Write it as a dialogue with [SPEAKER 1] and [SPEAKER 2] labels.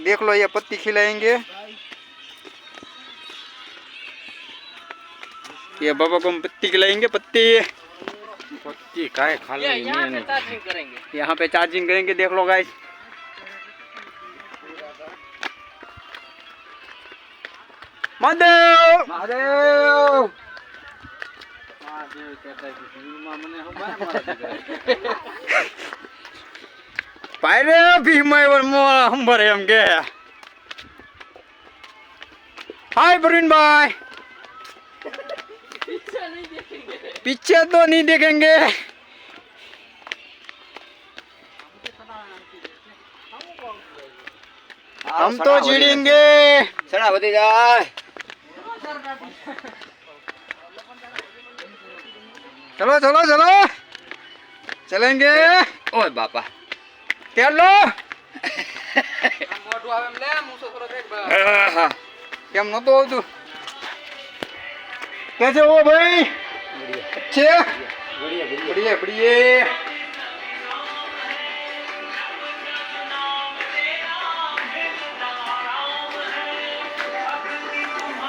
[SPEAKER 1] देख लो ये पत्ती खिलाएँगे। ये बाबा को हम पत्ती खिलाएँगे पत्ती।
[SPEAKER 2] पत्ती काय खा
[SPEAKER 3] लेंगे? यहाँ पे चार्जिंग करेंगे।
[SPEAKER 1] देख लो गाइस महादेव!
[SPEAKER 2] महादेव! महादेव कहता है
[SPEAKER 1] પાયરે ભીમાય વર્મો હંભરે એમ કે હાય પ્રવીણભાઈ पीछे तो नहीं देखेंगे हम तो चिड़ेंगे
[SPEAKER 2] સડા વધી જાય
[SPEAKER 1] चलो चलो चलो चलेंगे
[SPEAKER 2] ઓય બાપા
[SPEAKER 1] પેલો.
[SPEAKER 3] મોટું આવે એમ લે
[SPEAKER 1] કેમ નહોતું આવતું. કે છે ઓ
[SPEAKER 2] ભાઈ? છે?
[SPEAKER 1] બડીએ બડીએ